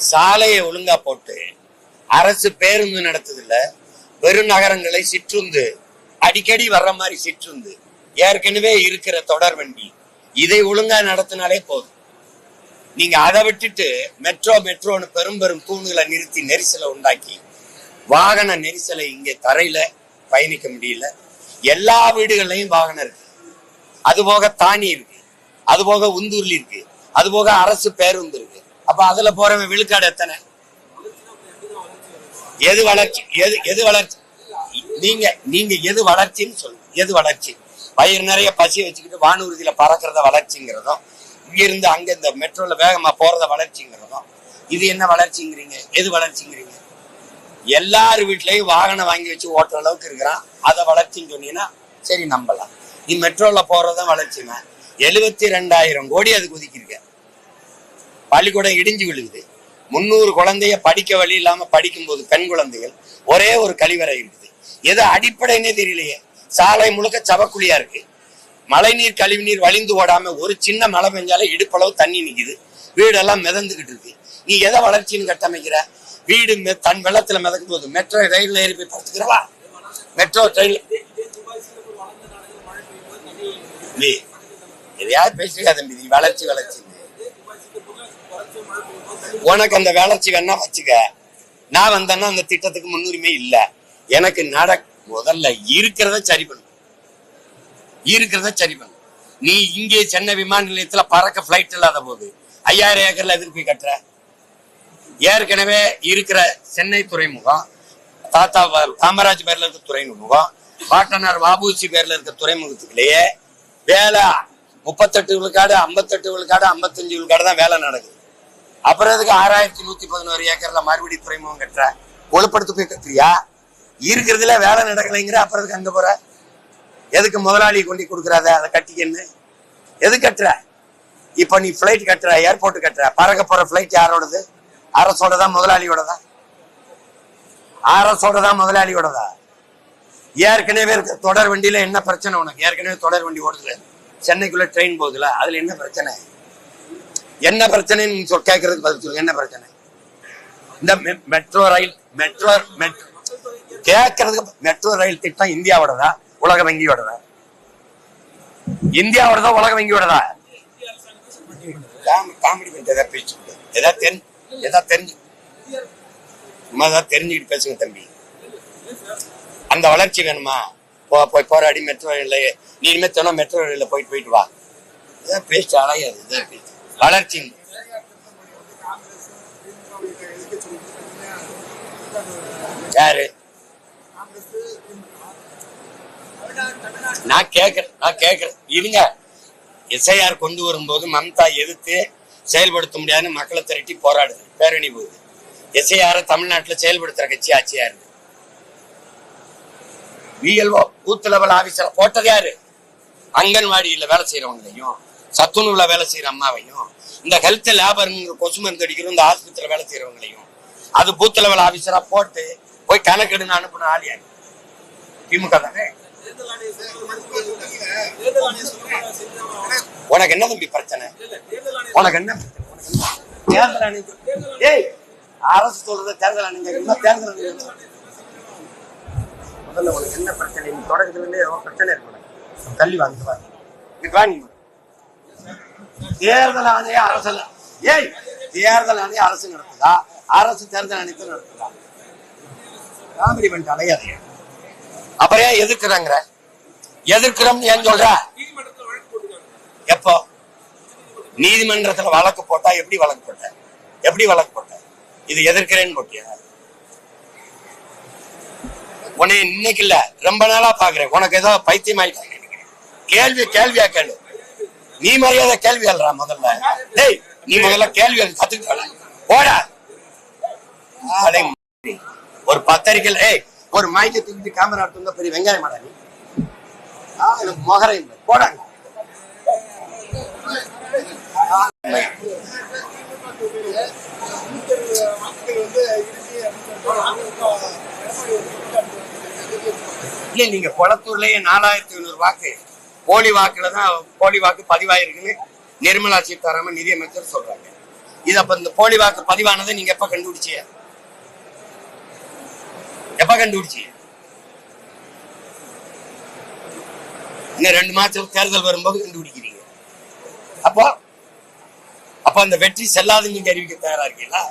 சாலையை ஒழுங்கா போட்டு அரசு பேருந்து நடத்துதுல பெருநகரங்களை சிற்றுந்து அடிக்கடி வர்ற மாதிரி சிற்றுந்து ஏற்கனவே இருக்கிற தொடர் வண்டி இதை ஒழுங்கா நடத்தினாலே போதும். நீங்க அதை விட்டுட்டு மெட்ரோ மெட்ரோன்னு பெரும் பெரும் தூணுகளை நிறுத்தி நெரிசலை உண்டாக்கி வாகன நெரிசலை இங்கே தரையில பயணிக்க முடியல. எல்லா வீடுகள்லயும் வாகனம் இருக்கு. அது போக தானி இருக்கு. அது போக உந்தூர்லி இருக்கு. அது போக அரசு பேருந்து இருக்கு. அப்ப அதுல போறவன் விழுக்காடு எத்தனை? எது வளர்ச்சி? எது எது வளர்ச்சி? நீங்க நீங்க எது வளர்ச்சின்னு சொல்லுங்க. எது வளர்ச்சி? வயிறு நிறைய பசி வச்சுக்கிட்டு வானூர்தியில பறக்கிறத வளர்ச்சிங்கிறதும் இங்கிருந்து அங்க இந்த மெட்ரோல வேகமா போறத வளர்ச்சிங்கிறதும் இது என்ன வளர்ச்சிங்கிறீங்க? எது வளர்ச்சிங்கிறீங்க? எல்லார் வீட்லயும் வாகனம் வாங்கி வச்சு ஓட்டுற அளவுக்கு இருக்கிறான். அதை வளர்ச்சின்னு சொன்னீங்கன்னா சரி நம்பலாம். நீ மெட்ரோல போறதும் வளர்ச்சினா எழுபத்தி ரெண்டாயிரம் கோடி அதுக்கு ஒதுக்கியிருக்க பள்ளிக்கூடம் இடிஞ்சு விழுகுது. முந்நூறு குழந்தைய படிக்க வழி இல்லாம படிக்கும்போது பெண் குழந்தைகள் ஒரே ஒரு கழிவறை இருக்குது. எது அடிப்படைன்னே தெரியலையே. சாலை முழுக்க சவக்குழியா இருக்கு. மழைநீர் கழிவுநீர் வழிந்து ஓடாம ஒரு சின்ன மழை பெஞ்சாலே இடுப்பளவு தண்ணி நிக்குது. வீடெல்லாம் மிதந்துகிட்டு இருக்கு. நீ எதை வளர்ச்சின்னு கட்டமைக்கிற? வீடு தன் வெள்ளத்துல மிதக்கும் போது மெட்ரோ ரயில் ஏறி போய் படுத்துக்கிறவா மெட்ரோ ரயில். எதையாவது பேசுறியா தம்பி? நீ வளர்ச்சி வளர்ச்சி. உனக்கு அந்த வளர்ச்சி வேணா வச்சுக்க. நான் வந்தேன்னா அந்த திட்டத்துக்கு முன்னுரிமை இல்ல. எனக்கு நட முதல்ல இருக்கிறத சரி பண்ணு. இருக்கிறத சரி பண்ணு. நீ இங்கே சென்னை விமான நிலையத்துல பறக்க பிளைட் இல்லாத போது ஐயாயிரம் ஏக்கர்ல எதிர்ப்பு போய் கட்டுற? ஏற்கனவே இருக்கிற சென்னை துறைமுகம் தாத்தா காமராஜ் பேர்ல இருக்க துறைமுகம் பாட்டனார் வாபூசி பேர்ல இருக்க துறைமுகத்துக்குள்ளேயே வேலை. முப்பத்தெட்டு விழுக்காடு ஐம்பத்தெட்டு விழுக்காடு ஐம்பத்தஞ்சு விழுக்காடு தான் வேலை நடக்குது. அப்புறம் அதுக்கு ஆறாயிரத்தி நூத்தி பதினோரு ஏக்கர்ல மறுபடி துறைமுகம் கட்டுற? ஒழுப்படுத்து போய் கட்டுறியா இருக்கிறதுல வேலை நடக்கலைங்கிற அப்புறம் அதுக்கு அங்க போற? எதுக்கு முதலாளி கொண்டு கொடுக்குறாத? அதை கட்டிக்கன்னு எது கட்டுற? இப்ப நீ பிளைட் கட்டுற ஏர்போர்ட் கட்டுற. பறக்க போற பிளைட் யாரோடது? அரசோடதா முதலாளியோடதா? முதலாளியோட முதலாளியோடதா? ஏற்கனவே இருக்க தொடர் வண்டியில என்ன பிரச்சனை உனக்கு? ஏற்கனவே தொடர் வண்டி ஓடுது. சென்னைக்குள்ள ட்ரெயின் போகுதுல அதுல என்ன பிரச்சனை? என்ன பிரச்சனைன்னு சொல் கேட்கறதுக்கு பதில் சொல்லு. என்ன பிரச்சனை? இந்த மெட்ரோ ரயில் மெட்ரோ மெட்ரோ கேட்கறதுக்கு மெட்ரோ ரயில் திட்டம் இந்தியாவோடதா? உலக வங்கியோடதா இந்தியாவோடதா உலக வங்கியோடதா காமெடி பண்ணிட்டு ஏதாவது பேச்சு ஏதாவது தெரிஞ்சு ஏதாவது தெரிஞ்சு. சும்மா ஏதாவது தெரிஞ்சுக்கிட்டு பேசுங்க தம்பி. அந்த வளர்ச்சி வேணுமா? போ போய் போராடி மெட்ரோ ரயில்ல நீ இனிமே தினம் மெட்ரோ ரயிலில் போயிட்டு போயிட்டு வா. ஏதாவது பேச்சு அலையாது இதான் பேச்சு. வளர்ச்சி யாரு? நான் கேக்குறேன் நான் கேக்குறேன் இருங்க. எஸ்ஐஆர் கொண்டு வரும்போது மம்தா எதிர்த்து செயல்படுத்த முடியாதுன்னு மக்களை திரட்டி போராடுது. பேரணி போகுது. எஸ்ஐஆர் தமிழ்நாட்டுல செயல்படுத்துற கட்சி ஆட்சியா இருக்கு விஎல்ஓ பூத் லெவல் ஆபீசர் போட்டது யாரு? அங்கன்வாடியில வேலை செய்யறவங்களையும் சத்துணவுல வேலை செய்யற அம்மாவையும் இந்த ஹெல்த் லேபருங்கிற கொசு மருந்து அடிக்கிற இந்த ஆஸ்பத்திரியில வேலை செய்யறவங்களையும் அது பூத் லெவல் ஆபீசரா போட்டு போய் கணக்கெடுன்னு அனுப்புன ஆள் யாரு? திமுக தானே? உனக்கு என்ன தம்பி பிரச்சனை? உனக்கு என்ன தேர்தல் ஆணையம் ஏய் அரசு சொல்றத தேர்தல் ஆணையம் என்ன தேர்தல் ஆணையம் முதல்ல உனக்கு என்ன பிரச்சனை? தொடக்கத்துல இருந்தே பிரச்சனை இருக்கு தள்ளி தள்ளி வாங்க. தேர்தல் ஆணைய அரசு ஏய் தேர்தல் ஆணைய அரசு நடத்துதா அரசு தேர்தல் ஆணையத்தை நடத்துதா காமெடி அடையாது அப்புறம் ஏன் எதிர்க்கிறாங்கிற? எதிர்க்கிறோம் ஏன் சொல்ற? எப்போ? நீதிமன்றத்துல வழக்கு போட்டா எப்படி வழக்கு போட்ட? எப்படி வழக்கு போட்ட? இது எதிர்க்கிறேன்னு போட்டியா? உன்னை இன்னைக்கு இல்ல ரொம்ப நாளா பாக்குறேன். உனக்கு ஏதோ பைத்தியம் ஆயிட்டாங்க கேள்வி கேள்வியா கேளு. நீ மரியாதை கேள்வி எழுறா முதல்ல. டேய் நீ முதல்ல கேள்வி எழு, கத்துக்கிட்டு போடா. ஒரு பத்திரிக்கையில் ஏய் ஒரு மைக்கை தூக்கிட்டு கேமரா எடுத்து பெரிய வெங்காயம் மாடா நீ. எனக்கு மொகரை இல்லை. போடாங்க இல்ல நீங்க குளத்தூர்லயே நாலாயிரத்தி ஐநூறு வாக்கு? போலி வாக்குல தான் போலி வாக்கு பதிவாயிருக்குன்னு நிர்மலா சீதாராமன் நிதியமைச்சர் சொல்றாங்க. இது அப்ப இந்த போலி வாக்கு பதிவானதை நீங்க எப்ப கண்டுபிடிச்சீங்க? எப்ப கண்டுபிடிச்சீங்க? இன்னும் ரெண்டு மாசம் தேர்தல் வரும்போது கண்டுபிடிக்கிறீங்க. அப்போ அப்ப அந்த வெற்றி செல்லாதுன்னு நீங்க அறிவிக்க தயாரா இருக்கீங்களா?